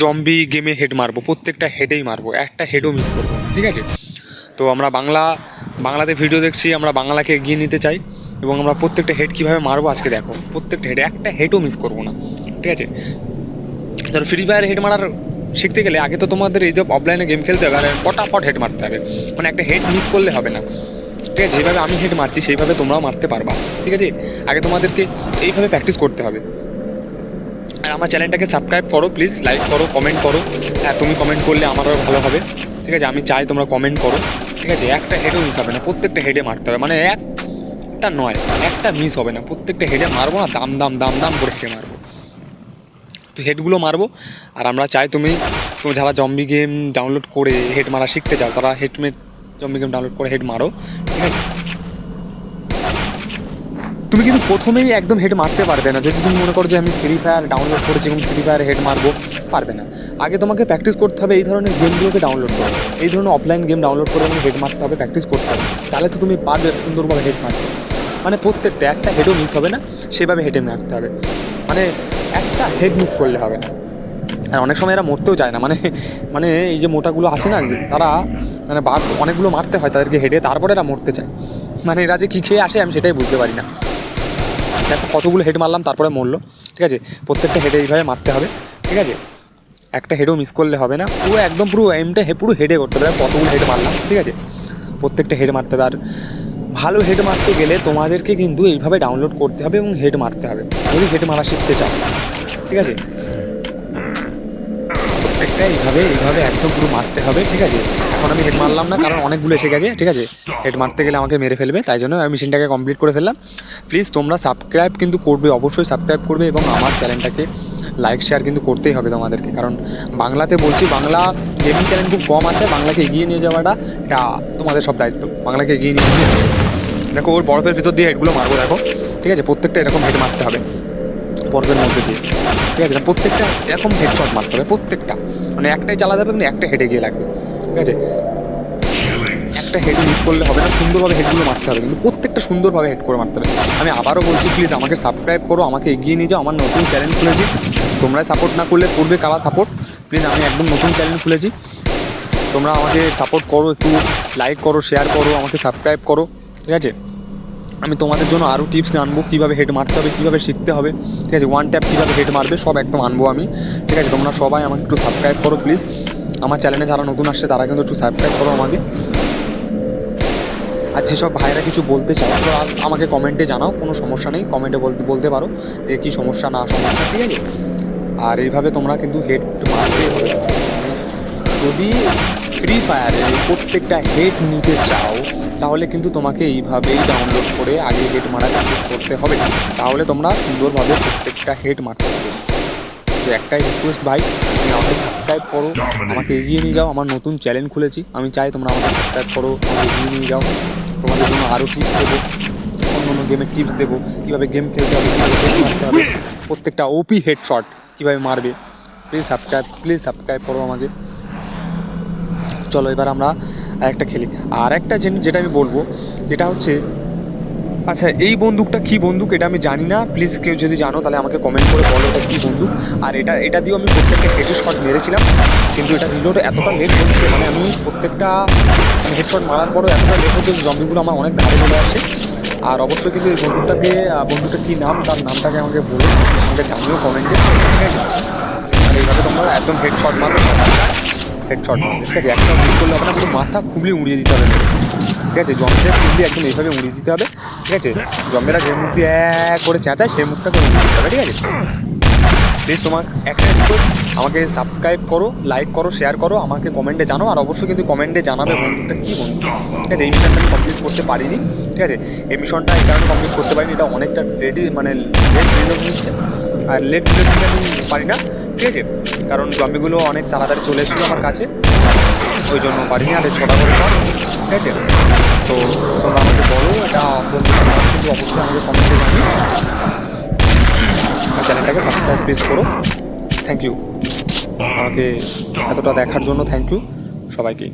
Zombie গেমে head মারবো, প্রত্যেকটা হেডেই মারবো, একটা হেডও মিস করব, ঠিক আছে? তো আমরা বাংলা, বাংলাতে ভিডিও দেখছি, আমরা বাংলাকে এগিয়ে নিতে চাই, এবং আমরা প্রত্যেকটা হেড কীভাবে মারবো আজকে দেখো, প্রত্যেকটা হেড একটা হেডও মিস করব না, ঠিক আছে? ধরো ফ্রি ফায়ার হেড মারার শিখতে গেলে আগে তো তোমাদের এই যে অফলাইনে গেম খেলতে হবে, আর ফটাফট হেড মারতে হবে মানে একটা হেড মিস করলে হবে না, ঠিক আছে? যেভাবে আমি হেড মারছি, সেইভাবে তোমরাও মারতে পারবা, ঠিক আছে? আগে তোমাদেরকে এইভাবে প্র্যাকটিস করতে হবে। আর আমার চ্যানেলটাকে সাবস্ক্রাইব করো প্লিজ লাইক করো কমেন্ট করো। হ্যাঁ তুমি কমেন্ট করলে আমারও ভালো হবে। ঠিক আছে, আমি চাই তোমরা কমেন্ট করো। ঠিক আছে, একটা হেডও মিস হবে না, প্রত্যেকটা হেডে মারতে হবে। মানে একটা নয়, একটা মিস হবে না। প্রত্যেকটা হেডে মারবো না, দাম দাম দাম দাম করে হেডে মারবো। তো হেডগুলো মারবো। আর আমরা চাই তুমি তুমি যারা জম্বি গেম ডাউনলোড করে হেড মারা শিখতে চাও, তারা হেডমেড জম্বি গেম ডাউনলোড করে হেড মারো। ঠিক আছে? তুমি কিন্তু প্রথমেই একদম হেড মারতে পারবে না। যদি তুমি মনে করো যে আমি ফ্রি ফায়ার ডাউনলোড করেছি এবং ফ্রি ফায়ার হেড মারবো, পারবে না। আগে তোমাকে প্র্যাকটিস করতে হবে এই ধরনের গেমগুলোকে ডাউনলোড করো। এই ধরনের অফলাইন গেম ডাউনলোড করে এবং হেড মারতে হবে প্র্যাকটিস করতে হবে। তাহলে তো তুমি পারবে সুন্দরভাবে হেড মারতে। মানে প্রত্যেকটা, একটা হেডও মিস হবে না, সেভাবে হেডে মারতে হবে। মানে একটা হেড মিস করলে হবে না। আর অনেক সময় এরা মরতেও চায় না। মানে মানে এই যে মোটাগুলো আসে না তারা মানে বার অনেকগুলো মারতে হয় তাদেরকে হেডে তারপরে এরা মরতে চায়। মানে এরা যে কী খেয়ে আসে আমি সেটাই বুঝতে পারি না। কতগুলো হেড মারলাম, তারপরে মরলো, ঠিক আছে? প্রত্যেকটা হেডে এইভাবে মারতে হবে, ঠিক আছে? একটা হেডও মিস করলে হবে না, পুরো একদম পুরো এমটা হে পুরো হেডে করতে হবে কতগুলো হেড মারলাম, ঠিক আছে? প্রত্যেকটা হেড মারতে হবে, আর ভালো হেড মারতে গেলে তোমাদেরকে কিন্তু এইভাবে ডাউনলোড করতে হবে এবং হেড মারতে হবে, যদি হেড মারা শিখতে চাও, ঠিক আছে? প্রত্যেকটা এইভাবে এইভাবে একদম পুরো মারতে হবে, ঠিক আছে? এখন আমি হেড মারলাম না, কারণ অনেকগুলো এসে গেছে, ঠিক আছে? হেড মারতে গেলে আমাকে মেরে ফেলবে, তাই জন্য আমি মেশিনটাকে কমপ্লিট করে ফেললাম। প্লিজ তোমরা সাবস্ক্রাইব কিন্তু করবে, অবশ্যই সাবস্ক্রাইব করবে এবং আমার চ্যানেলটাকে লাইক শেয়ার কিন্তু করতেই হবে তোমাদেরকে। কারণ বাংলাতে বলছি, বাংলা গেমিং চ্যানেল খুব কম আছে, বাংলাকে এগিয়ে নিয়ে যাওয়াটা এটা তোমাদের সব দায়িত্ব। বাংলাকে এগিয়ে নিয়ে যেতে দেখো, ওর বরফের ভিতর দিয়ে হেডগুলো মারবো, দেখো। ঠিক আছে, প্রত্যেকটা এরকম হেড মারতে হবে। বরফের মধ্যে দিয়ে। ঠিক আছে, প্রত্যেকটা এরকম হেডশট মারতে হবে, প্রত্যেকটা। মানে একটাই চালা যাবে মানে একটা হেডে গিয়ে লাগবে। ঠিক আছে? একটা হেড মিস করলে হবে না, সুন্দরভাবে হেডগুলো মারতে হবে, কিন্তু প্রত্যেকটা সুন্দরভাবে হেড করে মারতে হবে। আমি আবারও বলছি প্লিজ আমাকে সাবস্ক্রাইব করো, আমাকে এগিয়ে নিয়ে যাও, আমার নতুন চ্যানেল খুলেছি। তোমরা সাপোর্ট না করলে করবে কারা সাপোর্ট প্লিজ আমি একদম নতুন চ্যানেল খুলেছি। তোমরা আমাকে সাপোর্ট করো, একটু লাইক করো শেয়ার করো, আমাকে সাবস্ক্রাইব করো, ঠিক আছে? আমি তোমাদের জন্য আরও টিপস আনব, কীভাবে হেড মারতে হবে, কীভাবে শিখতে হবে, ঠিক আছে? ওয়ান ট্যাপ কীভাবে হেড মারবে, সব একদম আনব আমি, ঠিক আছে? তোমরা সবাই আমাকে একটু সাবস্ক্রাইব করো প্লিজ আমার চ্যানেলে যারা নতুন আসছে, তারা কিন্তু একটু সাবস্ক্রাইব করো আমাকে। আর যেসব ভাইরা কিছু বলতে চাও তো আমাকে কমেন্টে জানাও, কোনো সমস্যা নেই, কমেন্টে বলতে বলতে পারো যে কী সমস্যা না, সমস্যা, ঠিক আছে? আর এইভাবে তোমরা কিন্তু হেড মারতে যদি ফ্রি ফায়ারে প্রত্যেকটা হেড নিতে চাও, তাহলে কিন্তু তোমাকে এইভাবেই ডাউনলোড করে আগে হেড মারা করতে হবে। তাহলে তোমরা সুন্দরভাবে প্রত্যেকটা হেড মারতে হবে তো একটাই রিকোয়েস্ট ভাই, তুমি আমাকে সাবস্ক্রাইব করো, আমাকে এগিয়ে নিয়ে যাও, আমার নতুন চ্যানেল খুলেছি, আমি চাই তোমরা আমাকে সাবস্ক্রাইব করো, আমাকে এগিয়ে নিয়ে যাও, তোমাদের জন্য আরও টিপস দেবো, অন্য অন্য গেমের টিপস দেবো, কীভাবে গেম খেলতে হবে, কীভাবে হেড মারতে হবে, প্রত্যেকটা ওপি হেড শট কীভাবে মারবে প্লিজ সাবস্ক্রাইব প্লিজ সাবস্ক্রাইব করো আমাকে। চলো এবার আমরা আরেকটা খেলি। আর একটা যেটা আমি বলব, যেটা হচ্ছে আচ্ছা এই বন্দুকটা কি বন্দুক? এটা আমি জানি না। প্লিজ কেউ যদি জানো তাহলে আমাকে কমেন্ট করে বলো এটা কী বন্দুক। আর এটা এটা দিয়েও আমি প্রত্যেকটা হেডের শট মেরেছিলাম। কিন্তু এটা রিলোড এতটা লেট হচ্ছে মানে আমি প্রত্যেকটা হেডশট মারার পরও এতটা লেট হচ্ছে জম্বিগুলো আমার অনেক ধারে চলে আসে। আর অবশ্যই কিন্তু এই বন্দুকটাকে আহ, বন্দুকটা কী নাম? তার নামটাকে আমাকে বলে। আমাকে জানিও কমেন্টে আর এইভাবে তোমরা একদম হেডশট মারো। হেডশট মারবে ঠিক আছে, একটা মিস করলে না পুরো মাথা খুবলে উড়িয়ে দিতে হবে। ঠিক আছে জম্বের খুবলে একদম এইভাবে উড়িয়ে দিতে হবে। ঠিক আছে জম্বেরা যে মুখ দিয়ে এক করে চেঁচায়, সেই মুখটাকে উড়িয়ে দিতে হবে। ঠিক আছে? প্লিজ তোমার একটা রিকোয়েস্ট আমাকে সাবস্ক্রাইব করো লাইক করো শেয়ার করো, আমাকে কমেন্টে জানো আর অবশ্যই কিন্তু কমেন্টে জানাবে বন্ধুটা কী বন্ধু। ঠিক আছে, এই মিশনটা আমি কমপ্লিট করতে পারিনি। ঠিক আছে, এই মিশনটা এই কারণে কমপ্লিট করতে পারিনি। এটা অনেকটা রেডি মানে লেট রিলোড নিচ্ছে আর লেট রিলোড আমি পারি না। ঠিক আছে কারণ জম্বিগুলো অনেক তাড়াতাড়ি চলে এসেছিল আমার কাছে। ওই জন্য পারিনি আর ছটা করে কর ঠিক আছে তো তোমরা আমাকে বলো, এটা কিন্তু অবশ্যই আমাকে কমেন্টে জানিয়ে চ্যানেলটাকে সাবস্ক্রাইব প্লিজ করো। থ্যাংক ইউ আমাকে এতটা দেখার জন্য থ্যাংক ইউ সবাইকে.